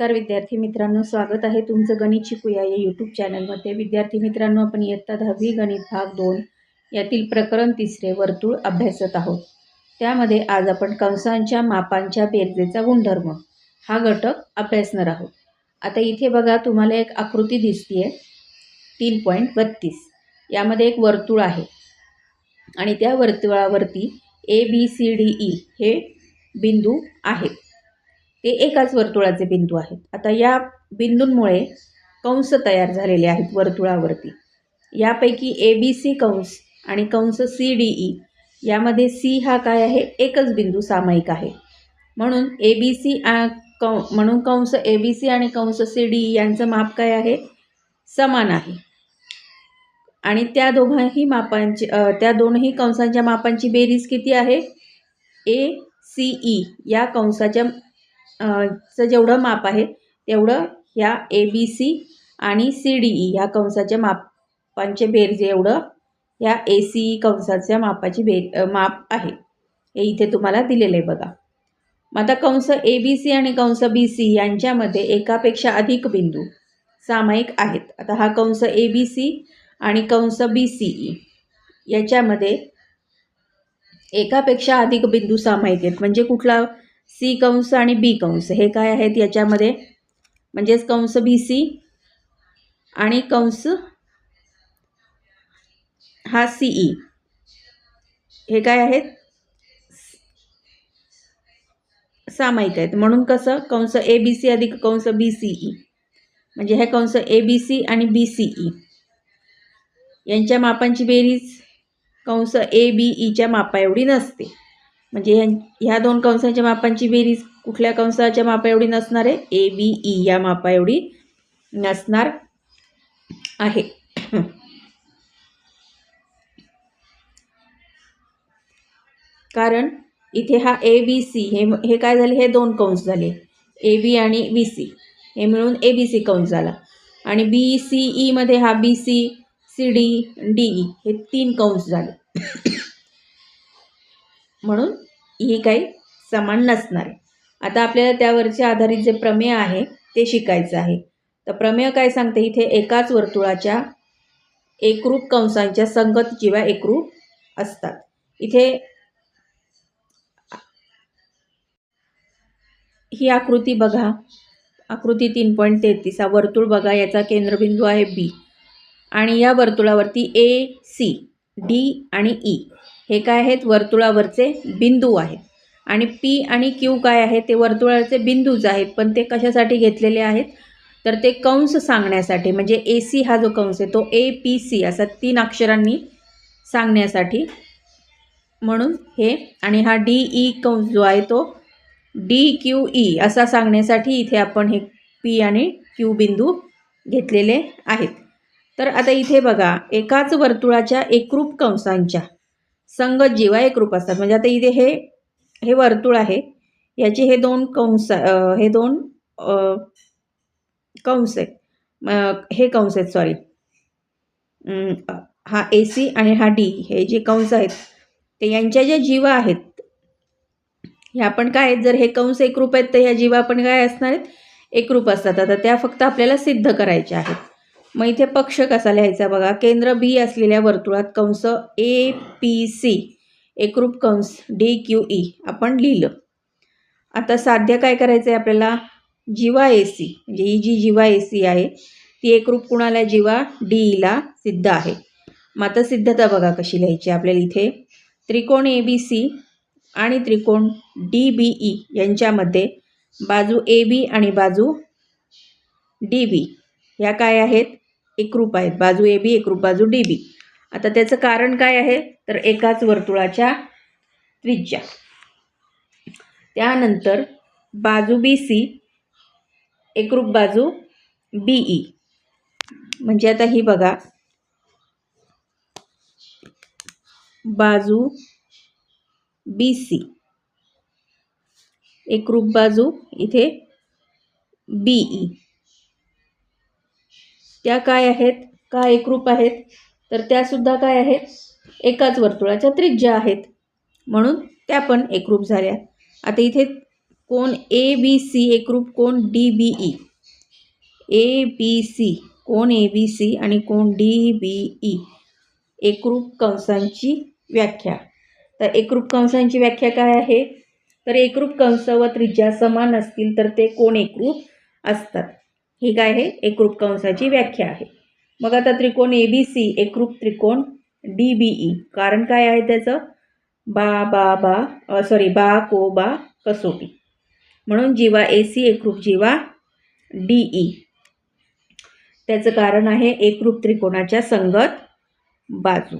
नमस्कार विद्यार्थी मित्रांनो स्वागत आहे तुमचं गणित शिकूया या यूट्यूब चॅनलमध्ये विद्यार्थी मित्रांनो आपण इयत्ता दहावी गणित भाग दोन यातील प्रकरण तिसरे वर्तुळ अभ्यासत आहोत. त्यामध्ये आज आपण कंसांच्या मापांच्या बेरजेचा गुणधर्म हा घटक अभ्यासणार आहोत. आता इथे बघा तुम्हाला एक आकृती दिसतीये तीन पॉईंट बत्तीस. यामध्ये एक वर्तुळ आहे. आणि त्या वर्तुळावरती A B C D E हे बिंदू आहेत. ते एकाच वर्तुळाचे बिंदू आहेत. आता या बिंदूंमुळे कंस तयार झालेले आहेत वर्तुळावरती. यापैकी ए बी सी कंस आणि कंस सी डी ई यामध्ये सी हा काय आहे? एकच बिंदू सामायिक आहे. म्हणून ए बी सी कं म्हणून कंस ए बी सी आणि कंस सी डी ई यांचं माप काय आहे? समान आहे. आणि त्या दोघांही मापांची त्या दोनही कंसांच्या मापांची बेरीज किती आहे? ए सी ई या कंसाच्या चं जेवढं माप आहे तेवढं ह्या ए बी सी आणि सी डी ई ह्या कंसाच्या मापांचे बेरजे एवढं ह्या ए सी ई कंसाच्या मापाची बेर माप आहे. हे इथे तुम्हाला दिलेलं आहे बघा. मग आता कंस ए बी सी आणि कंस बी सी यांच्यामध्ये एकापेक्षा अधिक बिंदू सामायिक आहेत. आता हा कंस ए बी सी आणि कंस बी सी ई याच्यामध्ये एकापेक्षा अधिक बिंदू सामायिक आहेत. म्हणजे कुठला सी कंस आणि बी कंस हे काय आहेत याच्यामध्ये? म्हणजेच कंस बी सी आणि कंस हा सी ई. हे काय आहेत? सामायिक आहेत. म्हणून कसं? कंस ए बी सी अधिक कंस बी सी ई. म्हणजे हे कंस ए बी सी आणि बी सी ई. यांच्या मापांची बेरीज? कंस ए बी ईच्या मापा एवढी नसते. म्हणजे ह्या ह्या दोन कंसांच्या मापांची बेरीज कुठल्या कंसाच्या मापा एवढी नसणार आहे? ए बी ई या मापा एवढी नसणार आहे. कारण इथे हा ए बी सी हे हे काय झाले? हे दोन कंस झाले. ए बी आणि बी सी हे मिळून ए बी सी कंस झाला. आणि बी सी ईमध्ये e हा B C C D D E हे तीन कंस झाले. म्हणून ही काही समान नसणार. आहे आता आपल्याला त्यावरचे आधारित जे प्रमेय आहे ते शिकायचं आहे. तर प्रमेय काय सांगते? इथे एकाच वर्तुळाच्या एकरूप कंसांच्या संगत जीवा एकरूप असतात. इथे ही आकृती बघा. आकृती तीन पॉईंट तेहतीस. हा वर्तुळ बघा. याचा केंद्रबिंदू आहे बी आणि या वर्तुळावरती ए सी डी आणि ई. हे काय आहेत? वर्तुळावरचे बिंदू आहेत. आणि पी आणि क्यू काय आहे ते वर्तुळाचे बिंदूच आहेत. पण ते कशासाठी घेतलेले आहेत? तर ते कंस सांगण्यासाठी. म्हणजे ए सी हा जो कंस आहे तो ए पी सी असा तीन अक्षरांनी सांगण्यासाठी. म्हणून हे आणि हा डी ई कंस जो आहे तो डी क्यू ई असा सांगण्यासाठी इथे आपण हे पी आणि क्यू बिंदू घेतलेले आहेत. तर आता इथे बघा एकाच वर्तुळाच्या एकरूप कंसांच्या संगत जीवा एकरूप असतात. म्हणजे आता इथे हे हे वर्तुळ आहे. याचे हे दोन कंस हे दोन कंस आहेत. हे कंस आहेत सॉरी हा ए सी आणि हा डी हे जे कंस आहेत ते यांच्या ज्या जीवा आहेत ह्या पण काय आहेत? जर हे कंस एकरूप आहेत तर ह्या जीवा पण काय असणार आहेत? एकरूप असतात. आता त्या फक्त आपल्याला सिद्ध करायच्या आहेत. मग इथे पक्ष कसा लिहायचा बघा? केंद्र बी असलेल्या वर्तुळात कंस ए पी सी एकरूप कंस डी क्यू ई आपण लिहिलं. आता साध्य काय करायचं आहे आपल्याला? जीवा ए सी म्हणजे ही जी जीवा ए सी आहे ती एकरूप कुणाला जीवा? डी ईला सिद्ध आहे. मग आता सिद्धता बघा कशी लिहायची आपल्याला इथे. त्रिकोण ए बी सी आणि त्रिकोण डी बी ई यांच्यामध्ये बाजू ए बी आणि बाजू डी बी ह्या काय आहेत? एकरूप आहेत. बाजू ए बी एकरूप बाजू डी बी. आता त्याचं कारण काय आहे? तर एकाच वर्तुळाच्या त्रिज्या. त्यानंतर बाजू बी सी एकरूप बाजू बी ई. म्हणजे आता ही बघा. बाजू बी सी. एकरूप बाजू इथे बी ई. त्या काय आहेत? का एकरूप आहेत? तर त्यासुद्धा काय आहेत? एकाच वर्तुळाच्या त्रिज्या आहेत. म्हणून त्या पण एकरूप झाल्या. आता इथे कोण ए बी सी एकरूप कोण D B E A B C कोण ए बी सी आणि कोण डी बी ई एकरूप कंसांची व्याख्या. तर एकरूप कंसांची व्याख्या काय आहे? तर एकरूप कंस व त्रिज्या समान असतील तर ते कोण एकरूप असतात? ही काय आहे? एकरूप कंसाची व्याख्या आहे. मग आता त्रिकोण ए बी सी एकरूप त्रिकोण डी बी ई कारण काय आहे त्याचं? बा बा बा सॉरी बा को बा कसोटी. म्हणून जीवा ए सी एकरूप जीवा डी ई त्याचं कारण आहे एकरूप त्रिकोणाच्या संगत बाजू.